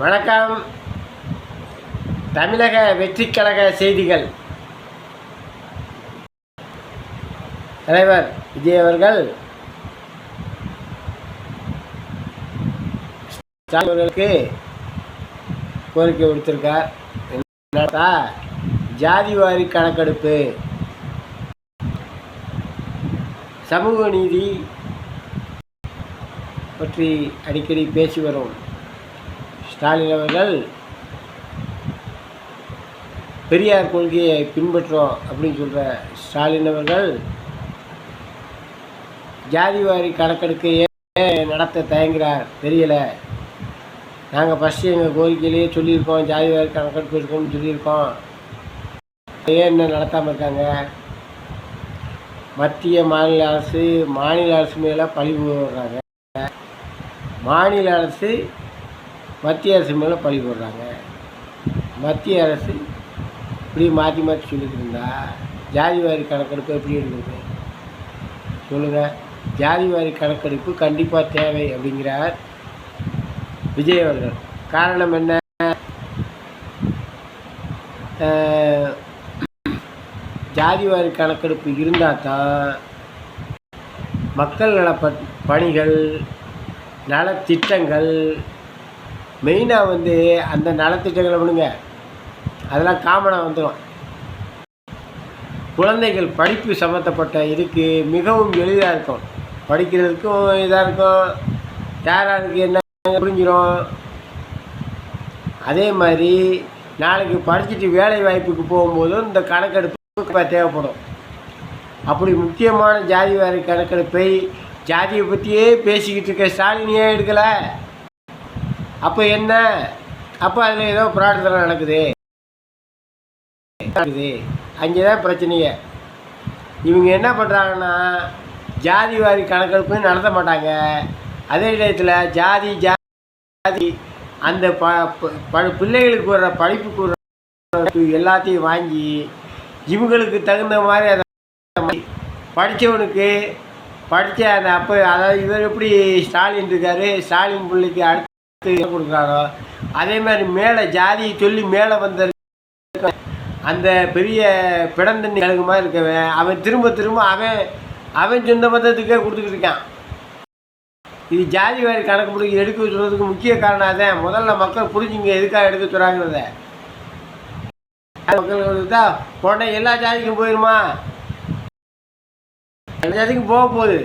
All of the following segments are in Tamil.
வணக்கம். தமிழக வெற்றிக்கழக செய்திகள். தலைவர் விஜய் அவர்கள் அவர்களுக்கு கோரிக்கை விடுத்திருக்கார். என்னடா ஜாதிவாரி கணக்கெடுப்பு. சமூக நீதி பற்றி அடிக்கடி பேசி வரும். ஸ்டாலின் அவர்கள் பெரியார் கொள்கையை பின்பற்றோம் அப்படின்னு சொல்கிற ஸ்டாலின் அவர்கள் ஜாதிவாரி கணக்கெடுக்க நடத்த தயங்குறார். தெரியலை. நாங்கள் ஃபஸ்ட்டு எங்கள் கோரிக்கையிலேயே சொல்லியிருக்கோம் ஜாதிவாரி கணக்கெடுப்பு இருக்கோம்னு சொல்லியிருக்கோம். ஏன் என்ன நடத்தாமல் இருக்காங்க? மத்திய மாநில அரசு மாநில அரசு மேலே பழி போடுறாங்க மாநில அரசு மத்திய அரசு மேலே பழி போடுறாங்க. மத்திய அரசு இப்படி மாற்றி மாற்றி சொல்லிட்டு இருந்தா ஜாதிவாரி கணக்கெடுப்பு எப்படி இருந்தது? சொல்லுங்கள் ஜாதிவாரி கணக்கெடுப்பு கண்டிப்பாக தேவை அப்படிங்கிறார் விஜய் அவர்கள். காரணம் என்ன? ஜாதி ஜாதிவாரி கணக்கெடுப்பு இருந்தால் தான் மக்கள் நல பணிகள் நலத்திட்டங்கள் மெயினாக வந்து அந்த நலத்திட்டங்களை விடுங்க. அதெல்லாம் காமனாக வந்துடும் குழந்தைகள் படிப்பு சம்மந்தப்பட்ட இதுக்கு மிகவும் எளிதாக இருக்கும். படிக்கிறதுக்கும் இதாக இருக்கும். யாராருக்கு என்ன புரிஞ்சிடும் அதே மாதிரி நாளைக்கு படிச்சுட்டு வேலை வாய்ப்புக்கு போகும்போதும் இந்த கணக்கெடுப்பு தேவைப்படும். அப்படி முக்கியமான ஜாதி வாரி கணக்கெடுப்பை ஜாதியை பற்றியே பேசிக்கிட்டு இருக்க ஸ்டாலின் ஏன் எடுக்கலை. அப்போ என்ன? அப்போ அதில் ஏதோ பிரார்த்தனை நடக்குது. நடக்குது. அங்கே தான் பிரச்சனையே. இவங்க என்ன பண்ணுறாங்கன்னா ஜாதி வாரி கணக்கெடுப்பு நடத்த மாட்டாங்க. அதே நேரத்தில் ஜாதி ஜாதி அந்த ப ப- ப- பிள்ளைகளுக்கு வர்ற படிப்புக்கு வர்ற எல்லாத்தையும் வாங்கி இவங்களுக்கு தகுந்த மாதிரி அதை படித்தவனுக்கு படித்த அந்த அப்போ அதாவது இவர் எப்படி ஸ்டாலின் இருக்காரு? ஸ்டாலின் பிள்ளைக்கு அடுத்த கொடுக்குறாரோ அதே மாதிரி மேலே ஜாதியை சொல்லி மேலே வந்த அந்த பெரிய பிடந்தண்ணி கழுகு மாதிரி இருக்கவன் அவன் திரும்ப திரும்ப அவன் அவன் சொந்த பந்தத்துக்கே கொடுத்துக்கிட்டு இருக்கான். இது ஜாதி வாரி கணக்கு பிடிக்க எடுக்க சொல்கிறதுக்கு முக்கிய காரணம் அதான். முதல்ல மக்கள் புரிஞ்சுங்க எதுக்காக எடுக்க சொல்கிறாங்கிறத மக்கள் தான் உடனே எல்லா ஜாதிக்கும் போயிருமா? எல்லா ஜாதிக்கும் போக போகுது.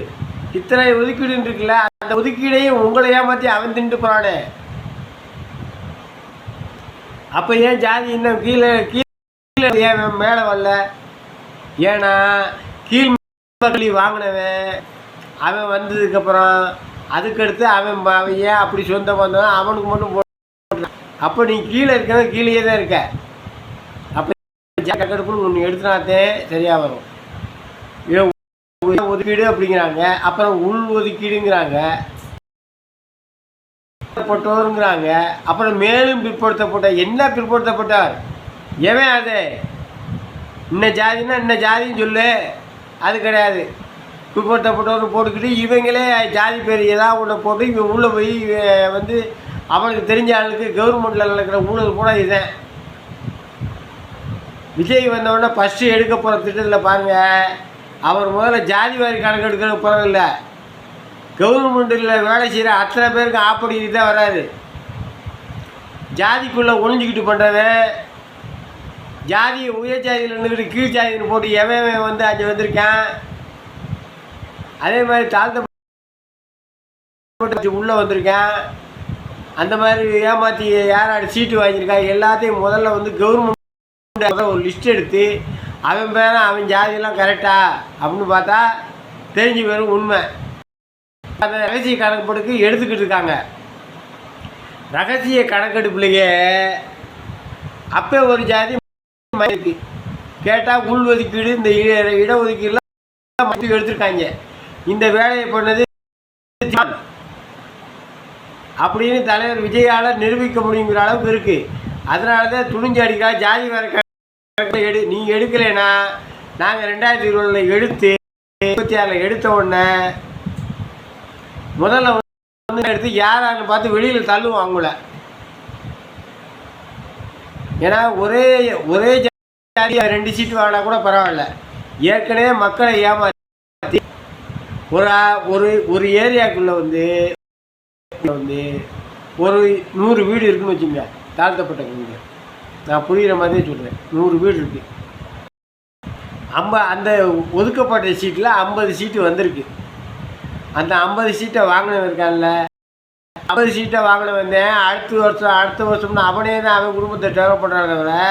இத்தனை ஒதுக்கீடுன்னு இருக்குல்ல அந்த ஒதுக்கீடையும் உங்களை ஏமாற்றி அவன் திண்டு போகிறானே அப்போ ஏன் ஜாதி இன்னும் கீழே கீழே ஏன் மேலே வரல? ஏன்னா கீழ் மக்களி வாங்கினவன் அவன் வந்ததுக்கப்புறம் அதுக்கடுத்து அவன் அவன் ஏன் அப்படி சொந்த வந்தவன் அவனுக்கு மட்டும் போடுறான் அப்போ நீ கீழே இருக்கவன் கீழேயே தான் இருக்க. அப்போ ஜாக்கெடுப்புன்னு ஒன்று எடுத்துனாத்தே சரியாக வரும். ஒதுக்கீடு அப்படிங்கிறாங்க. அப்புறம் உள் ஒதுக்கீடுங்கிறாங்க பிற்படுத்தப்பட்டோருங்கிறாங்க அப்புறம் மேலும் பிற்படுத்தப்பட்ட என்ன பிற்படுத்தப்பட்டார்? எவன் அது? இன்ன ஜாதின்னா இன்ன ஜாதின்னு சொல்லு. அது கிடையாது. பிற்படுத்தப்பட்டவர் போட்டுக்கிட்டு இவங்களே ஜாதி பேர் ஏதாவது ஒன்று போட்டு இவன் உள்ளே போய் வந்து அவனுக்கு தெரிஞ்ச ஆளுக்கு கவர்மெண்ட்டில் நடக்கிற ஊழல் கூட இதுதான் விஜய் வந்தவொடனே ஃபஸ்ட்டு எடுக்க போகிற திட்டத்தில் பாருங்கள் அவர் முதல்ல ஜாதி வாரி கணக்கு எடுக்க போகிறதில்ல கவர்மெண்ட்டில் வேலை செய்கிற அத்தனை பேருக்கு ஆப்படிக்கிட்டு தான் வராது ஜாதிக்குள்ளே ஒழிஞ்சிக்கிட்டு பண்ணுறவன் ஜாதியை உயர் ஜாதியில் இருந்துக்கிட்டு கீழ் ஜாதின்னு போட்டு எவன் வந்து அங்கே வந்திருக்கேன்? அதே மாதிரி தாழ்த்த உள்ளே வந்திருக்கேன். அந்த மாதிரி ஏமாற்றி யாராடி சீட்டு வாங்கியிருக்கா? எல்லாத்தையும் முதல்ல வந்து கவர்மெண்ட் ஒரு லிஸ்ட் எடுத்து அவன் பேர அவன் ஜாதியெல்லாம் கரெக்டா அப்படின்னு பார்த்தா தெரிஞ்சு வரும் உண்மை. அந்த ரகசிய கணக்கெடுப்புக்கு எடுத்துக்கிட்டு இருக்காங்க. ரகசிய கணக்கெடுப்புலையே அப்போ ஒரு ஜாதி இருக்கு கேட்டால் உள் ஒதுக்கீடு இந்த இட- இடஒதுக்கீடுலாம் மட்டும் எடுத்திருக்காங்க. இந்த வேலையை பண்ணது அப்படின்னு தலைவர் விஜயால் நிரூபிக்க முடியுங்கிற அளவுக்கு இருக்குது அதனால தான் துணிஞ்சு அடிக்கா ஜாதி வேற நீங்கள் எடுக்கலைன்னா நாங்கள் ரெண்டாயிரத்தி இருபதில் எடுத்து இருபத்தி ஆறில் எடுத்த உடனே முதல்ல வந்து எடுத்து யாரான்னு பார்த்து வெளியில் தள்ளுவோம் அவங்கள. ஏன்னா ஒரே ஒரே ஜாதியாக ரெண்டு சீட்டு வாங்கினா கூட பரவாயில்ல. ஏற்கனவே மக்களை ஏமாற்றி ஒரு ஒரு ஒரு ஏரியாக்குள்ளே வந்து வந்து ஒரு நூறு வீடு இருக்குன்னு வச்சுங்க தாழ்த்தப்பட்ட வீடு. நான் புரிகிற மாதிரியே சொல்கிறேன் நூறு வீடு இருக்குது ஐம்ப அந்த ஒதுக்கப்பட்ட சீட்டில் ஐம்பது சீட்டு வந்திருக்கு. அந்த ஐம்பது சீட்டை வாங்கினவன் இருக்கான்ல. ஐம்பது சீட்டை வாங்கின வந்தேன் அடுத்த வருஷம் அடுத்த வருஷம்னு அவனே தான் அவன் குடும்பத்தை டெவலப் பண்ணுறாங்க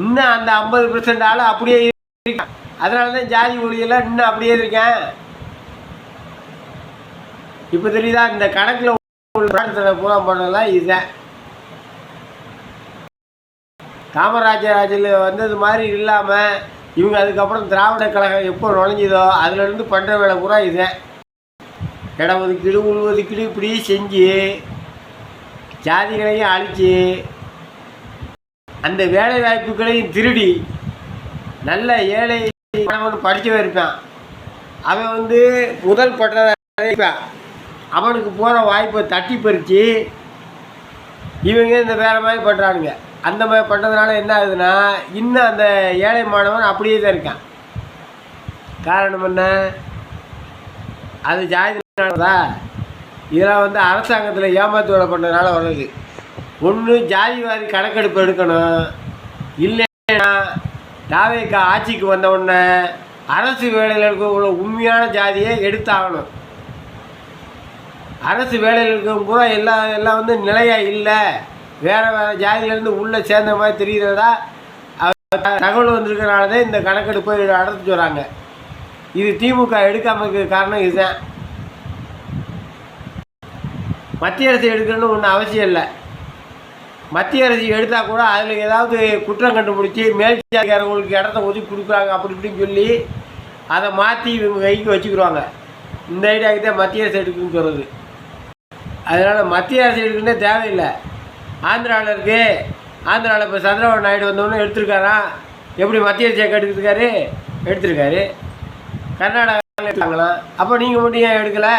இன்னும் அந்த ஐம்பது பெர்சன்ட் ஆள் அப்படியே இருக்கான் அதனால தான் ஜாதி ஒளியெல்லாம் இன்னும் அப்படியே இருக்கேன். இப்போ தெரியுதா இந்த கணக்கில் உள்ள பூரா பண்ணலாம் இதுதான் காமராஜராஜில் வந்தது மாதிரி இல்லாமல் இவங்க அதுக்கப்புறம் திராவிட கழகம் எப்போ நுழைஞ்சதோ அதுலேருந்து பண்ணுற வேலை பூரா இதை. இட ஒதுக்கீடு உள் ஒதுக்கீடு இப்படி செஞ்சு ஜாதிகளையும் அழிச்சு அந்த வேலை வாய்ப்புகளையும் திருடி நல்ல ஏழை மாணவன் படித்தவன் இருப்பான். அவன் வந்து முதல் பட்டதான் அவனுக்கு போகிற வாய்ப்பை தட்டி பறித்து இவங்க இந்த வேலை மாதிரி பண்ணுறானுங்க அந்த மாதிரி பண்ணுறதுனால என்ன ஆகுதுன்னா இன்னும் அந்த ஏழை மாணவன் அப்படியே தான் இருக்கான். காரணம் என்ன? அது ஜாதினாலதா இதெல்லாம் வந்து அரசாங்கத்தில் ஏமாத்து வேலை பண்ணுறதுனால வர்றது. ஒன்று ஜாதிவாரி கணக்கெடுப்பு எடுக்கணும். இல்லைன்னா தாவேக்கா ஆட்சிக்கு வந்த உடனே அரசு வேலையில் இருக்கவங்கள உண்மையான ஜாதியை எடுத்தாகணும். அரசு வேலையில் இருக்கவங்க பூரா எல்லாம் எல்லாம் வந்து நிலையாக இல்லை. வேறு வேறு ஜாதியிலேருந்து உள்ளே சேர்ந்த மாதிரி தெரிகிறதா தகவல் வந்திருக்கிறனால தான் இந்த கணக்கெடுப்பை நடத்தி வராங்க இது திமுக எடுக்காமக்கு இருக்க காரணம் இதுதான். மத்திய அரசு எடுக்கணும்னு ஒன்றும் அவசியம் இல்லை. மத்திய அரசு எடுத்தால் கூட அதில் ஏதாவது குற்றம் கண்டுபிடிச்சி மேல்ஜாதிக்காரங்களுக்கு இடத்த ஒதுக்கி கொடுக்குறாங்க அப்படி இப்படின்னு சொல்லி அதை மாற்றி இவங்க கைக்கு வச்சுக்கிடுவாங்க. இந்த ஐடியாவுக்கு தான் மத்திய அரசு எடுக்குன்னு சொல்கிறது அதனால் மத்திய அரசு எடுக்கணுன்னே தேவையில்லை. ஆந்திராவில் இருக்குது ஆந்திராவில் இப்போ சந்திரபாபு நாயுடு வந்தவொன்னே எடுத்திருக்காராம் எப்படி மத்திய அரசு எடுத்துருக்காரு எடுத்திருக்காரு. கர்நாடகாவில் எடுத்தாங்களாம் அப்போ நீங்கள் மட்டும் ஏன் எடுக்கலை?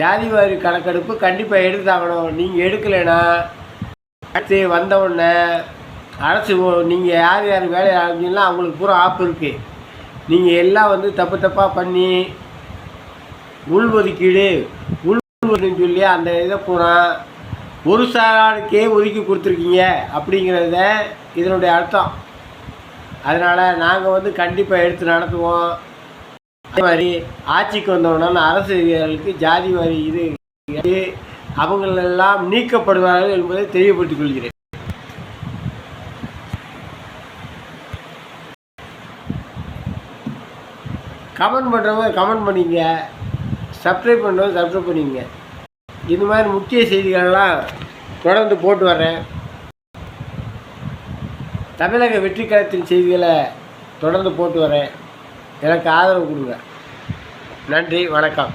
ஜாதிவாரி கணக்கெடுப்பு கண்டிப்பாக எடுத்தாகணும். நீங்கள் எடுக்கலைன்னா அடுத்து வந்தவுடனே அரசு நீங்கள் யார் யார் வேலையை ஆரம்பிச்சீங்களோ அவங்களுக்கு பூரா ஆப்பு இருக்குது நீங்கள் எல்லாம் வந்து தப்பு தப்பாக பண்ணி உள்ஒதுக்கீடு உள்ஒதுக்கீடுன்னு சொல்லி அந்த இதை பூரா ஒரு சாருக்கே ஒதுக்கி கொடுத்துருக்கீங்க அப்படிங்கிறத இதனுடைய அர்த்தம். அதனால் நாங்கள் வந்து கண்டிப்பாக எடுத்து நடத்துவோம். அதே மாதிரி ஆட்சிக்கு வந்தவுடனே அரசுகளுக்கு ஜாதி வாரி இது அவங்களெல்லாம் நீக்கப்படுவார்கள் என்பதை தெரியப்படுத்திக் கொள்கிறேன். கமெண்ட் பண்ணுறவங்க கமெண்ட் பண்ணிங்க சப்ஸ்கிரைப் பண்ணுறவங்க சப்ஸ்கிரைப் பண்ணிங்க இந்த மாதிரி முக்கிய செய்திகள்லாம் தொடர்ந்து போட்டு வர்றேன். தமிழக வெற்றி கழகத்தின் செய்திகளை தொடர்ந்து போட்டு வரேன் எனக்கு ஆதரவு கொடுங்க. நன்றி வணக்கம்.